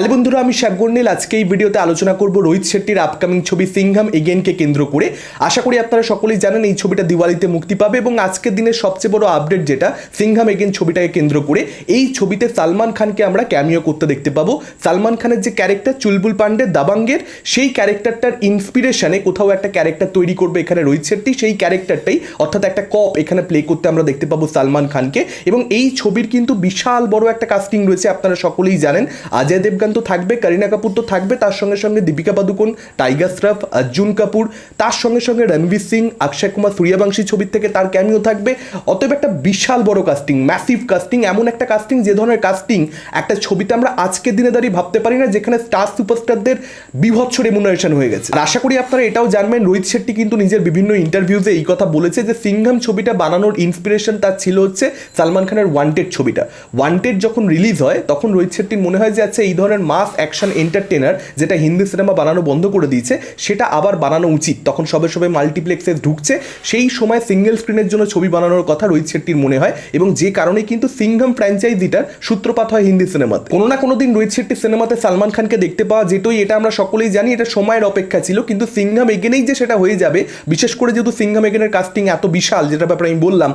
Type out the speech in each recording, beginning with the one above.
Hello বন্ধুরা, আমি শ্যাবগর্নীল আজকে এই ভিডিওতে আলোচনা করব রোহিত শেট্টির আপকামিং ছবি সিংহাম এগেনকে কেন্দ্র করে। আশা করি আপনারা সকলেই জানেন, এই ছবিটা দিওয়ালিতে মুক্তি পাবে এবং আজকের দিনের সবচেয়ে বড় আপডেট যেটা, সিংহাম এগেন ছবিটাকে কেন্দ্র করে। এই ছবিতে সালমান খানকে আমরা ক্যামিও করতে দেখতে পাবো। সালমান খানের যে ক্যারেক্টার চুলবুল পান্ডে দাবাঙ্গের, সেই ক্যারেক্টারটার ইন্সপিরেশনে কোথাও একটা ক্যারেক্টার তৈরি করবে এখানে রোহিত শেট্টি। সেই ক্যারেক্টারটাই অর্থাৎ একটা কপ এখানে প্লে করতে আমরা দেখতে পাবো সালমান খানকে। এবং এই ছবির কিন্তু বিশাল বড় একটা কাস্টিং রয়েছে, আপনারা সকলেই জানেন। অজয় দেবগান তো থাকবে, করিনা কাপুর তো থাকবে, তার সঙ্গে সঙ্গে দীপিকা পাদুকোন, টাইগার শ্রফ, অর্জুন কাপুর, তার সঙ্গে সঙ্গে রণবীর সিং, অক্ষয় কুমার সূর্যবংশী ছবির থেকে তার ক্যামিও থাকবে। অতএব একটা বিশাল বড় কাস্টিং ম্যাসিভ কাস্টিং এমন একটা কাস্টিং যে ধরনের কাস্টিং একটা ছবিতে আমরা আজকের দিনে দাঁড়িয়ে ভাবতে পারি না, যেখানে স্টার সুপারস্টারদের বিভৎস রেমুনারেশন হয়ে গেছে। আশা করি আপনারা এটাও জানবেন, রোহিত শেট্টি কিন্তু নিজের বিভিন্ন ইন্টারভিউতে এই কথা বলেছে যে সিংহাম ছবিটা বানানোর ইন্সপিরেশন তার ছিল হচ্ছে সালমান খানের ওয়ান্টেড ছবিটা। ওয়ান্টেড যখন রিলিজ হয়, তখন রোহিত শেট্টির মনে হয় যে আচ্ছা এই ধরনের মাস অ্যাকশন এন্টারটেনার যেটা হিন্দি সিনেমা বানানো বন্ধ করে দিয়েছে, সেটা আবার বানানো উচিত। তখন সবে সবে মাল্টিপ্লেক্সে ঢুকছে। সেই সময় সিঙ্গেল স্ক্রিনের জন্য ছবি বানানোর কথা রোহিত শেট্টির মনে হয় এবং যে কারণে কিন্তু সিংহাম ফ্র্যাঞ্চাইজিটার সূত্রপাত হয় হিন্দি সিনেমাতে। কোনো না কোনো দিন রোহিত শেট্টির সিনেমাতে সালমান খানকে দেখতে পাওয়া যেতই, এটা আমরা সকলেই জানি, এটা সময়ের অপেক্ষা ছিল। কিন্তু সিংহাম এগেনেই যে সেটা হয়ে যাবে, বিশেষ করে যেহেতু সিংহাম এগেনের কাস্টিং এত বিশাল যেটা ব্যাপারে আমি বললাম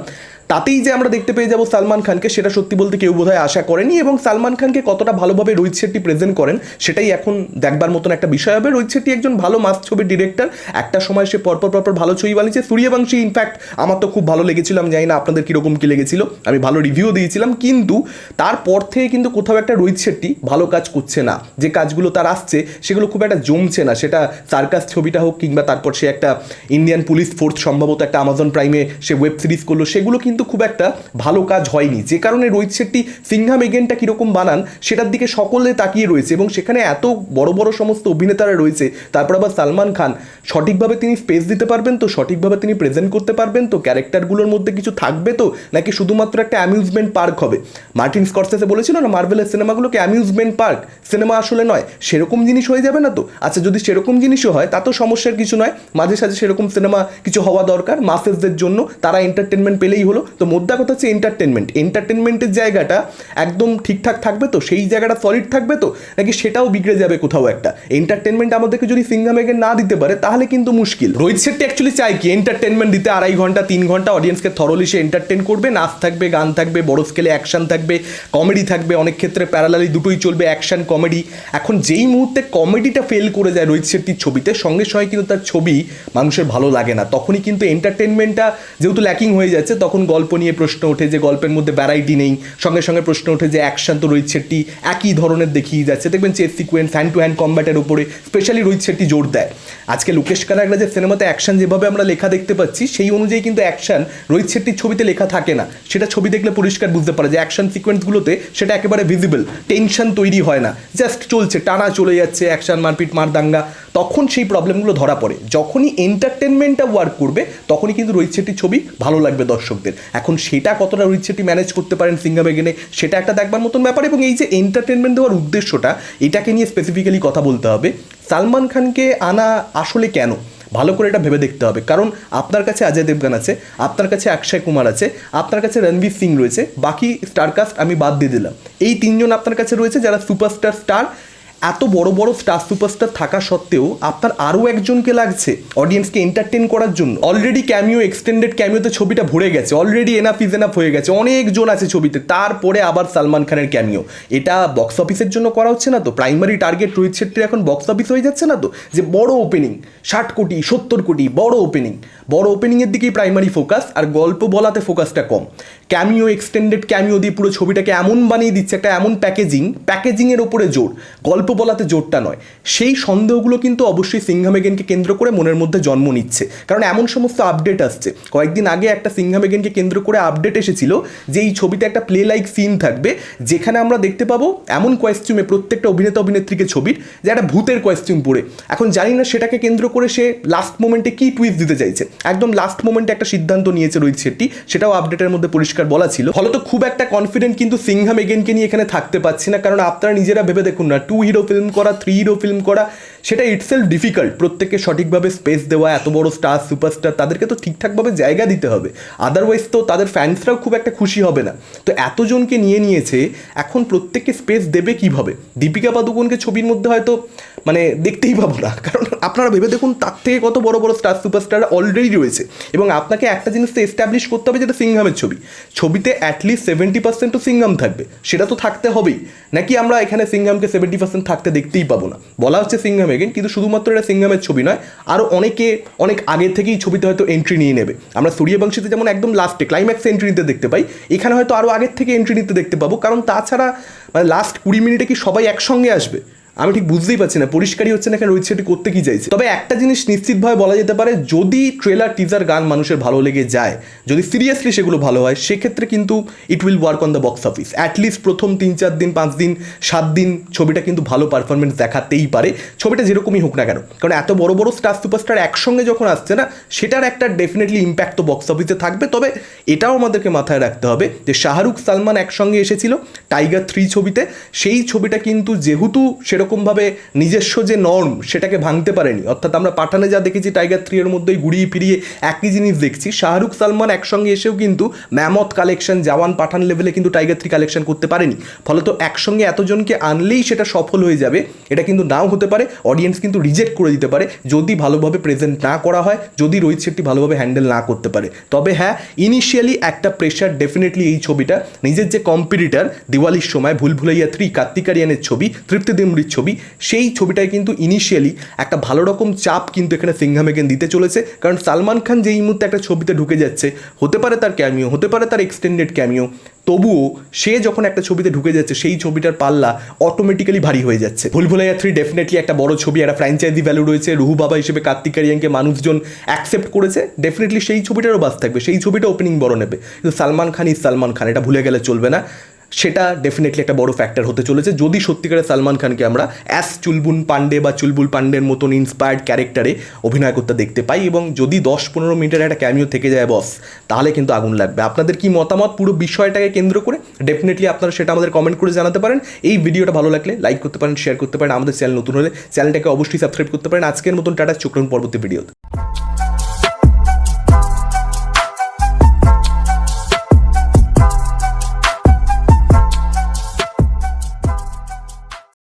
তাতেই যে আমরা দেখতে পেয়ে যাব সালমান খানকে, সেটা সত্যি বলতে কেউ বোধহয় আশা করেনি এবং সালমান খানকে কতটা ভালোভাবে রোহিত শেট্টি প্রেজেন্ট করেন, সেটাই এখন দেখবার মতন একটা বিষয় হবে। রোহিত শেট্টি একজন ভালো মাস ছবির ডিরেক্টর একটা সময় সে পরপর পরপর ভালো ছবি বানিয়েছে। সূর্যবংশী ইনফ্যাক্ট আমার তো খুব ভালো লেগেছিল। আমি জানি না আপনাদের কীরকম কী লেগেছিল। আমি ভালো রিভিউ দিয়েছিলাম। কিন্তু তারপর থেকে কিন্তু কোথাও একটা রোহিত শেট্টি ভালো কাজ করছে না। যে কাজগুলো তার আসছে, সেগুলো খুব একটা জমছে না। সেটা সার্কাস ছবিটা হোক কিংবা তারপর সে একটা ইন্ডিয়ান পুলিশ ফোর্স সম্ভবত একটা আমাজন প্রাইমে সে ওয়েব সিরিজ করল, সেগুলো কিন্তু খুব একটা ভালো কাজ হয়নি। যে কারণে রোহিত শেট্টি সিংহাম এগেনটা কীরকম বানান, সেটার দিকে সকলে তাকিয়ে রয়েছে এবং সেখানে এত বড় বড় সমস্ত অভিনেতারা রয়েছে, তারপর আবার সালমান খান। সঠিকভাবে তিনি স্পেস দিতে পারবেন তো, সঠিকভাবে তিনি প্রেজেন্ট করতে পারবেন তো ক্যারেক্টারগুলোর মধ্যে কিছু থাকবে তো, নাকি শুধুমাত্র একটা অ্যামিউজমেন্ট পার্ক হবে? মার্টিন স্কর্সেসে বলেছিল না মার্ভেলের সিনেমাগুলোকে অ্যামিউজমেন্ট পার্ক সিনেমা আসলে নয়, সেরকম জিনিস হয়ে যাবে না তো? আচ্ছা যদি সেরকম জিনিসও হয়, তা তো সমস্যার কিছু নয়, মাঝে সাঝে সেরকম সিনেমা কিছু হওয়া দরকার মাসেসদের জন্য, তারা এন্টারটেনমেন্ট পেলেই হলো। তো মোদ্দা কথা হচ্ছে এন্টারটেনমেন্ট এন্টারটেনমেন্টের জায়গাটা একদম ঠিকঠাক থাকবে তো? সেই জায়গাটা সলিড থাকবে তো? নাকি সেটাও বিগড়ে যাবে কোথাও একটা? এন্টারটেনমেন্ট আমাদেরকে যদি সিঙ্গামেকে না দিতে পারে, তাহলে কিন্তু মুশকিল। রোহিত শেট্টি অ্যাকচুয়ালি চাই কি এন্টারটেনমেন্ট দিতে? আড়াই ঘণ্টা, তিন ঘণ্টা অডিয়েন্সকে থরলি সে এন্টারটেন করবে? নাচ থাকবে, গান থাকবে, বড় স্কেলে অ্যাকশন থাকবে কমেডি থাকবে, অনেক ক্ষেত্রে প্যারালালি দুটোই চলবে অ্যাকশন কমেডি এখন যেই মুহূর্তে কমেডিটা ফেল করে যায় রোহিত শেট্টির ছবিতে, সঙ্গে সঙ্গে কিন্তু তার ছবি মানুষের ভালো লাগে না। তখনই কিন্তু এন্টারটেনমেন্টটা যেহেতু ল্যাকিং হয়ে যাচ্ছে, তখন গল্প নিয়ে প্রশ্ন ওঠে যে গল্পের মধ্যে ভ্যারাইটি নেই। সঙ্গে সঙ্গে প্রশ্ন ওঠে যে অ্যাকশন তো রোহিত শেট্টি একই ধরনের দেখিয়ে যাচ্ছে দেখবেন chase sequence hand to hand কম্ব্যাটের উপরে স্পেশালি রোহিত শেট্টি জোর দেয়। আজকে লোকেশ কানাগরা যে সিনেমাতে অ্যাকশন যেভাবে আমরা লেখা দেখতে পাচ্ছি, সেই অনুযায়ী কিন্তু অ্যাকশন রোহিত শেট্টির ছবিতে লেখা থাকে না। সেটা ছবি দেখলে পরিষ্কার বুঝতে পারে যে অ্যাকশন সিকোয়েন্সগুলোতে সেটা একেবারে ভিজিবল টেনশন তৈরি হয় না। জাস্ট চলছে, টানা চলে যাচ্ছে অ্যাকশন মারপিট, মারদাঙ্গা। তখন সেই প্রবলেমগুলো ধরা পড়ে। যখনই এন্টারটেনমেন্টটা ওয়ার্ক করবে, তখনই কিন্তু রোহিত শেট্টির ছবি ভালো লাগবে দর্শকদের। এখন সেটা কতটা শেট্টি ম্যানেজ করতে পারেন সিঙ্গাম এগেনে সেটা একটা দেখবার মতন ব্যাপার। এবং এই যে এন্টারটেনমেন্ট দেওয়ার উদ্দেশ্যটা, এটাকে নিয়ে স্পেসিফিক্যালি কথা বলতে হবে। সালমান খানকে আনা আসলে কেন? ভালো করে এটা ভেবে দেখতে হবে। কারণ আপনার কাছে অজয় দেবগান আছে, আপনার কাছে অক্ষয় কুমার আছে, আপনার কাছে রণবীর সিং রয়েছে, বাকি স্টারকাস্ট আমি বাদ দিয়ে দিলাম। এই তিনজন আপনার কাছে রয়েছে যারা সুপারস্টার স্টার এত বড় বড় স্টার সুপারস্টার থাকা সত্ত্বেও আপনার আরও একজনকে লাগছে অডিয়েন্সকে এন্টারটেন করার জন্য। অলরেডি ক্যামিও এক্সটেন্ডেড ক্যামিওতে ছবিটা ভরে গেছে। অলরেডি এনাফ ইজ এনাফ হয়ে গেছে। অনেকজন আছে ছবিতে। তারপরে আবার সালমান খানের ক্যামিও এটা বক্স অফিসের জন্য করা হচ্ছে না তো? প্রাইমারি টার্গেট রোহিত শেট্টির এখন বক্স অফিস হয়ে যাচ্ছে না তো? যে বড় ওপেনিং ষাট কোটি, সত্তর কোটি, বড় ওপেনিং বড় ওপেনিংয়ের দিকেই প্রাইমারি ফোকাস আর গল্প বলাতে ফোকাসটা কম। ক্যামিও এক্সটেন্ডেড ক্যামিও দিয়ে পুরো ছবিটাকে এমন বানিয়ে দিচ্ছে, একটা এমন প্যাকেজিং প্যাকেজিংয়ের ওপরে জোর। গল্প বলাতে জোরটা নয়। সেই সন্দেহগুলো কিন্তু অবশ্যই সিংহামেগেনকে কেন্দ্র করে মনের মধ্যে জন্ম নিচ্ছে। কারণ এমন সমস্ত আপডেট আসছে। কয়েকদিন আগে একটা সিংহামেগেনকে কেন্দ্র করে আপডেট এসেছিল যে এই ছবিতে একটা প্লে লাইক সিন থাকবে, যেখানে আমরা দেখতে পাবো এমন কয়েস্টিউমে প্রত্যেকটা অভিনেতা অভিনেত্রীকে ছবির, যে একটা ভূতের কয়েস্টিউম পরে। এখন জানি না সেটাকে কেন্দ্র করে সে লাস্ট মোমেন্টে কী টুইস্ট দিতে চাইছে। একদম লাস্ট মোমেন্টে একটা সিদ্ধান্ত নিয়েছে রোহিত শেট্টি, সেটাও আপডেটের মধ্যে পরিষ্কার পরিষ্কার বলা ছিল। ফলত খুব একটা কনফিডেন্ট কিন্তু সিংহাম এগেনকে নিয়ে এখানে থাকতে পারছি না, কারণ আপনারা নিজেরা ভেবে দেখুন না টু হিরো ফিল্ম করা থ্রি হিরো ফিল্ম করা সেটা ইটসেলফ ডিফিকাল্ট প্রত্যেককে সঠিকভাবে স্পেস দেওয়া, এত বড় স্টার সুপারস্টার তাদেরকে তো ঠিকঠাকভাবে জায়গা দিতে হবে। আদারওয়াইজ তো তাদের ফ্যান্সরাও খুব একটা খুশি হবে না। তো এতজনকে নিয়ে নিয়েছে, এখন প্রত্যেককে স্পেস দেবে কীভাবে? দীপিকা পাদুকোনকে ছবির মধ্যে হয়তো মানে দেখতেই পাবো না। কারণ আপনারা ভেবে দেখুন, তার থেকে কত বড় বড় স্টার সুপারস্টার অলরেডি রয়েছে। এবং আপনাকে একটা জিনিস তো এস্টাবলিশ করতে হবে, যেটা সিংহামের ছবি। ছবিতে অ্যাটলিস্ট সেভেন্টি পার্সেন্ট তো সিংহাম থাকবে। সেটা তো থাকতে হবেই। নাকি আমরা এখানে সিংহামকে সেভেন্টি পার্সেন্ট থাকতে দেখতেই পাবো না? বলা হচ্ছে সিংহাম এগেন কিন্তু শুধুমাত্র এটা সিংহামের ছবি নয় আরও অনেকে, অনেক আগে থেকেই ছবিতে হয়তো এন্ট্রি নিয়ে নেবে। আমরা সূর্যবংশীতে যেমন একদম লাস্টে ক্লাইম্যাক্স এন্ট্রি নিতে দেখতে পাই, এখানে হয়তো আরও আগের থেকে এন্ট্রি নিতে দেখতে পাবো, কারণ তাছাড়া মানে লাস্ট কুড়ি মিনিটে কি সবাই একসঙ্গে আসবে? আমি ঠিক বুঝতেই পারছি না, পরিষ্কারই হচ্ছে না এখানে রোহিত শেট্টি করতে কি চাইছে? তবে একটা জিনিস নিশ্চিতভাবে বলা যেতে পারে, যদি ট্রেলার টিজার গান মানুষের ভালো লেগে যায়, যদি সিরিয়াসলি সেগুলো ভালো হয়, সেক্ষেত্রে কিন্তু it will work on the box office at least প্রথম তিন চার দিন, পাঁচ দিন, সাত দিন ছবিটা কিন্তু ভালো পারফরমেন্স দেখাতেই পারে। ছবিটা যেরকমই হোক না কেন, কারণ এত বড় বড় স্টার সুপারস্টার একসঙ্গে যখন আসছে না, সেটার একটা ডেফিনেটলি ইম্প্যাক্ট তো বক্স অফিসে থাকবে। তবে এটাও আমাদেরকে মাথায় রাখতে হবে যে শাহরুখ সালমান একসঙ্গে এসেছিল টাইগার থ্রি ছবিতে। সেই ছবিটা কিন্তু যেহেতু সেরকমভাবে নিজস্ব যে নর্ম সেটাকে ভাঙতে পারেনি। অর্থাৎ আমরা পাঠানে যা দেখেছি টাইগার থ্রি এর মধ্যেই ঘুরিয়ে ফিরিয়ে একই জিনিস দেখছি। শাহরুখ সালমান একসঙ্গে এসেও কিন্তু ম্যামথ কালেকশন জওয়ান পাঠান লেভেলে কিন্তু টাইগার থ্রি কালেকশন করতে পারেনি। ফলত একসঙ্গে এতজনকে আনলেই সেটা সফল হয়ে যাবে। এটা কিন্তু নাও হতে পারে অডিয়েন্স কিন্তু রিজেক্ট করে দিতে পারে, যদি ভালোভাবে প্রেজেন্ট না করা হয়, যদি রোহিত শেট্টি ভালোভাবে হ্যান্ডেল না করতে পারে। তবে হ্যাঁ ইনিশিয়ালি একটা প্রেশার ডেফিনেটলি এই ছবিটা। নিজের যে কম্পিটিটার দিওয়ালির সময় ভুল ভুলাইয়া থ্রি কার্তিক আরিয়ানের ছবি, তৃপ্তি দিমরির ছবি, সেই ছবিটায় কিন্তু ইনিশিয়ালি একটা ভালো রকম চাপ কিন্তু এখানে সিংহামেগেন দিতে চলেছে। কারণ সালমান খান যেই মুহূর্তে একটা ছবিতে ঢুকে যাচ্ছে, হতে পারে তার ক্যামিও হতে পারে তার এক্সটেন্ডেড ক্যামিও তবুও সে যখন একটা ছবিতে ঢুকে যাচ্ছে, সেই ছবিটার পাল্লা অটোমেটিক্যালি ভারী হয়ে যাচ্ছে। ভুল ভুলভুলাইয়া থ্রি ডেফিনেটলি একটা বড় ছবি, একটা ফ্র্যাঞ্চাইজি ভ্যালু রয়েছে। রুহু বাবা হিসেবে কার্তিক আরিয়ানকে মানুষজন অ্যাকসেপ্ট করেছে। ডেফিনেটলি সেই ছবিটারও বাস থাকবে, সেই ছবিটা ওপেনিং বড় নেবে। কিন্তু সালমান খান ইজ সালমান খান, এটা ভুলে গেলে চলবে না। সেটা ডেফিনেটলি একটা বড় ফ্যাক্টর হতে চলেছে। যদি সত্যিকারের সালমান খানকে আমরা অ্যাস চুলবুন পান্ডে বা চুলবুল পান্ডের মতন ইন্সপায়ার্ড ক্যারেক্টারে অভিনয় করতে দেখতে পাই এবং যদি দশ পনেরো মিনিটের একটা ক্যামিও থেকে যায় বস তাহলে কিন্তু আগুন লাগবে। আপনাদের কি মতামত পুরো বিষয়টাকে কেন্দ্র করে? ডেফিনেটলি আপনারা সেটা আমাদের কমেন্ট করে জানাতে পারেন। এই ভিডিওটা ভালো লাগলে লাইক করতে পারেন শেয়ার করতে পারেন। আমাদের চ্যানেল নতুন হলে চ্যানেলটাকে অবশ্যই সাবস্ক্রাইব করতে পারেন। আজকের মতন টাটা চক্রন পরবর্তী ভিডিওতে